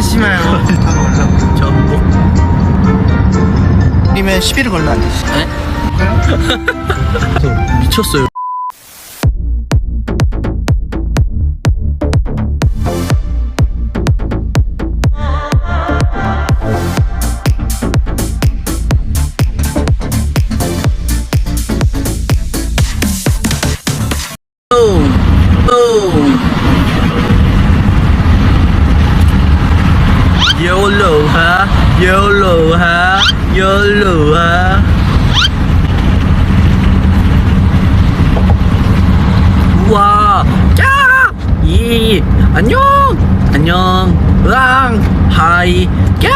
다 말라고. 전복. 이면 11을 걸면 안 되지. 에? 저 미쳤어요. YOLO하, YOLO하, YOLO하. 우와, 야! 이, 안녕! 안녕, 으앙! 하이, 야!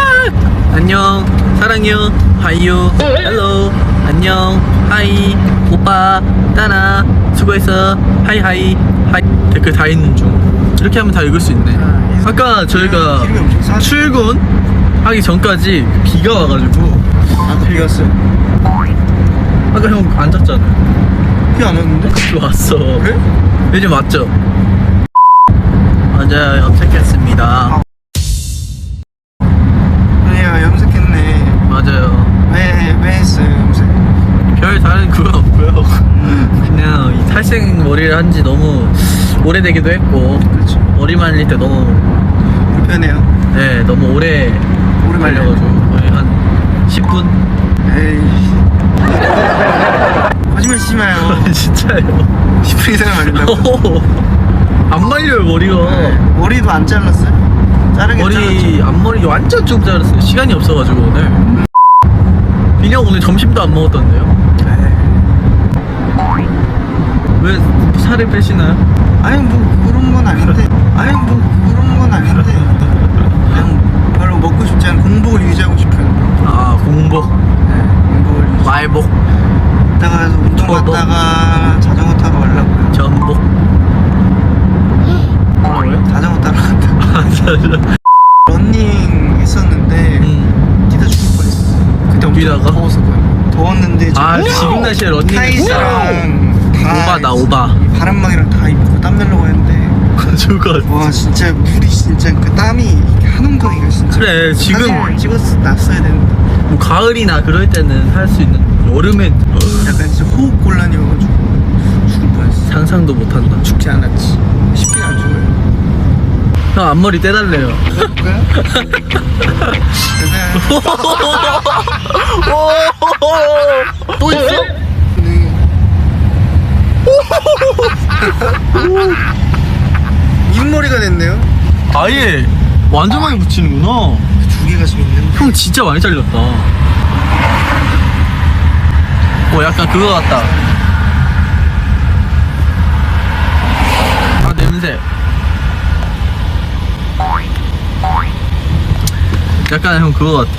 안녕, 사랑해요, 하이요, 헬로, 안녕, 하이, 오빠, 따나, 수고했어, 하이, 하이, 하이. 댓글 다 읽는 중. 이렇게 하면 다 읽을 수 있네. 아까 저희가 기름이 엄청 싸. 출근 하기 전까지 비가 와가지고 아, 비 왔어요? 아까 형 앉았잖아요. 비안 왔는데? 비 왔어. 그래? 요즘 왔죠? 맞아요. 염색했습니다. 아니야, 염색했네. 맞아요. 왜, 왜 했어요, 염색? 별 다른 그건 없고요. 그냥 이 탈색 머리를 한지 너무 오래되기도 했고 그렇죠. 머리 말릴 때 너무 불편해요. 네 너무 오래 오래. 말려가지고 거의 한 10분? 에이. 거짓말 씨 마요. 진짜요. 10분 이상 말린다고? 안 말려요 머리가. 머리도 안 잘랐어요? 자르긴 머리 앞머리 완전 쭉 자랐어요. 시간이 없어가지고 오늘. 민영 오늘 점심도 안 먹었던데요? 잘랐죠. 왜 살을 빼시나요? 아니 뭐 그런 건 아닌데 아니 뭐 그런 건 아닌데 그냥 별로 먹고 싶지 않은 공복을 유지하고 싶은 아 공복, 네, 공복을 유지 말복, 이따가 운동 저도. 갔다가 자전거 타러 가려고요 전복. 뭐라고요? 자전거 타러 갔다 아. 런닝 했었는데 음. 뛰다 죽을 뻔했어 그때 엄청 뛰다가? 더웠었거든요 더웠는데 아 지금 지금 날씨에 런닝. 타이즈랑 다 오바다 오바. 바람막이랑 다 입고 땀 내려고 했는데 좋을 것 같아. 와 진짜 물이 진짜 그 땀이 한 웅덩이가 진짜 그래, 지금- 사진을 찍었 놨어야 되는데 뭐 가을이나 그럴 때는 할 수 있는 여름엔 약간 진짜 호흡 곤란이어가지고 죽을 뻔했어 상상도 못한다. 죽지 않았지 쉽게 안 죽어요 형 앞머리 떼달래요. 그럴까요? 또 있어? 네. 인머리가 됐네요 아예 완전 많이 붙이는구나. 두 개가 지금 있는데 형 진짜 많이 잘렸다. 어, 약간 그거 같다. 아, 냄새. 약간 형 그거 같아.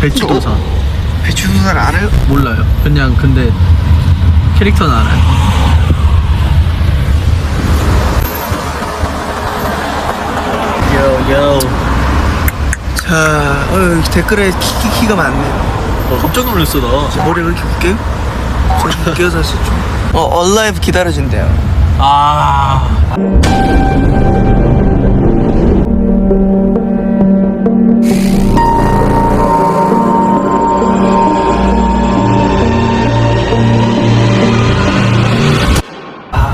배추 도사. 배추도사를 알아요? 몰라요. 그냥 근데 캐릭터는 알아요. 요요. 자 어, 댓글에 키키키가 많네요 어, 깜짝 놀랐어 나. 머리가 이렇게 웃겨요? 저좀 웃겨서 사실 좀 어, 얼라이브 기다려준대요 아.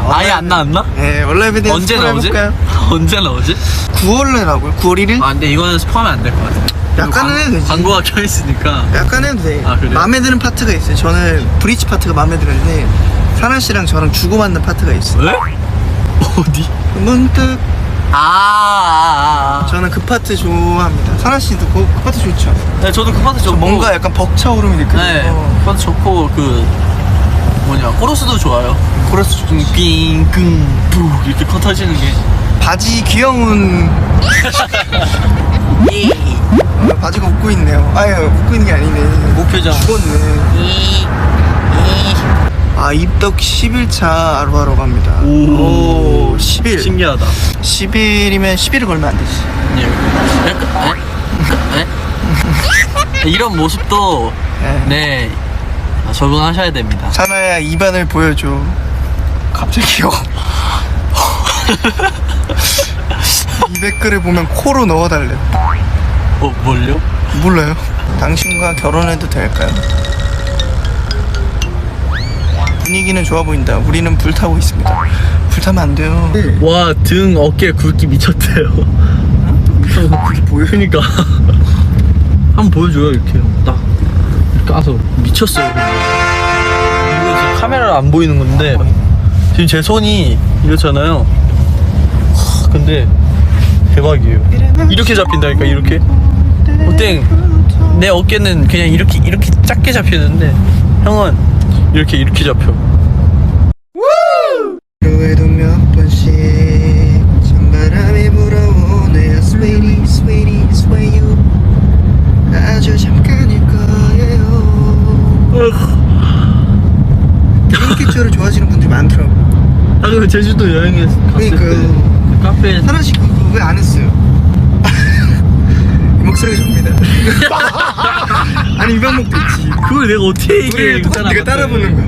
아예 안 나왔나? 네 얼라이브 대해서 언제 스포 나오지? 해볼까요? 언제 나오지? 9월에 나고요 9월 1일? 아 근데 이거는 스포하면 안될 것 같아. 약간은 해도 되지 광고가 켜 있으니까. 약간 해도 돼 아, 그래요? 마음에 드는 파트가 있어요 저는 브릿지 파트가 마음에 드는데 사나 씨랑 저랑 주고받는 파트가 있어요 왜? 어디? 문득 아, 아, 아. 저는 그 파트 좋아합니다 사나 씨도 그, 그 파트 좋죠 네, 저도 그 파트 좋고. 뭔가 약간 벅차오름이 느껴져요 네, 그 파트 좋고 그 뭐냐 코러스도 좋아요. 코러스 좋죠 빙끙북 이렇게 커 터지는 게. 바지 귀여운 어, 바지가 웃고 있네요 아유 웃고 있는 게 아니네 목표죠. 죽었네 아 입덕 10일차 아로하러 갑니다 오. 오 10일 신기하다. 10일이면 10일을 걸면 안 되지 예. 약간, 에? 에? 이런 모습도 네. 네 적응하셔야 됩니다. 사나야 입안을 보여줘 갑자기요 댓글을 보면 코로 넣어달래. 어 뭘요? 몰라요. 당신과 결혼해도 될까요? 분위기는 좋아 보인다. 우리는 불타고 있습니다. 불타면 안 돼요. 와 등 어깨 굵기 미쳤대요 그게 보여? 그니까 한번 보여줘요 이렇게 딱 이렇게 까서 미쳤어요. 이거 지금 카메라로 안 보이는 건데 지금 제 손이 이렇잖아요 하, 근데 대박이에요 이렇게 잡힌다니까 이렇게 어땡 내 어깨는 그냥 이렇게 이렇게 작게 잡히는데 형은 이렇게 이렇게 잡혀 핑키초를 좋아하시는 분들이 많더라고 아 그럼 제주도 여행에 갔을 그러니까요. 때 카페에 하나씩 그거 왜안 했어요? 이 목소리가 접니다. 아니 이 방법도 있지. 그걸 내가 어떻게 얘기해 우리 똑같이 그 내가 따라 사람한테. 부는 거야.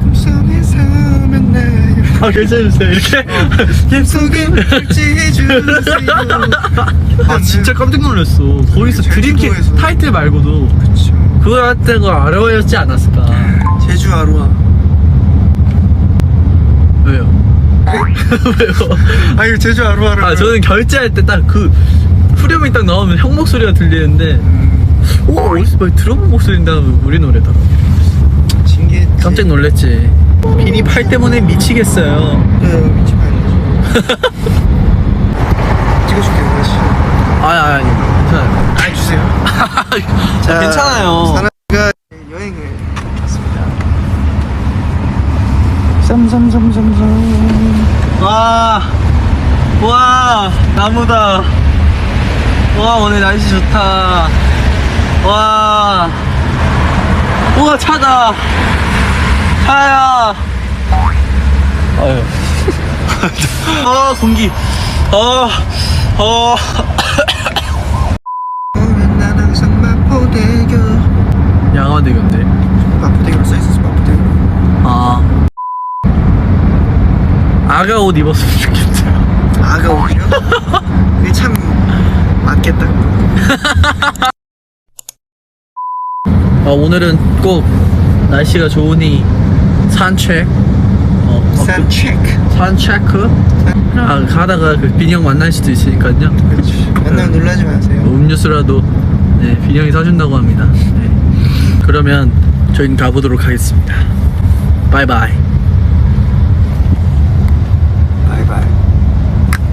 꿈속에서 만나요. 아 괜찮으세요? 이렇게? 꿈속에 펼쳐주세요 아 진짜 깜짝 놀랐어. 거기서 드림캐 제주도에서. 타이틀 말고도. 그렇죠 그거 할때 거 어려워였지 않았을까? 제주 아로하. 왜요? 왜요? 아 이거 제주 아로하를 아 저는 결제할 때 딱 그 후렴이 딱 나오면 형 목소리가 들리는데 오 어디서 많이 들어본 목소리인데 하면 우리 노래더라 신기했지. 깜짝 놀랐지. 비니 팔 때문에 미치겠어요. 네, 되죠. 찍어줄게요 다시. 아니 아니 괜찮아요. 아 주세요. 자, 괜찮아요. 사나가 여행을 갔습니다. 쌈쌈쌈쌈쌈 와, 와, 나무다. 와, 오늘 날씨 좋다. 와, 우와, 차다. 차야. 아유. 아, 공기. 어, 어. 양화대교인데. 마포대교로 써있었어 마포대교 아. 아가 옷 입었으면 좋겠어요. 아가 오히려 그게 참 맞겠다 어, 오늘은 꼭 날씨가 좋으니 산책. 어, 산 체크 산 체크? 아, 가다가 그 빈형 만날 수도 있으니까요. 그렇지 만나면 놀라지 마세요 음료수라도 네, 빈형이 사준다고 합니다. 네. 그러면 저희는 가보도록 하겠습니다. 바이바이.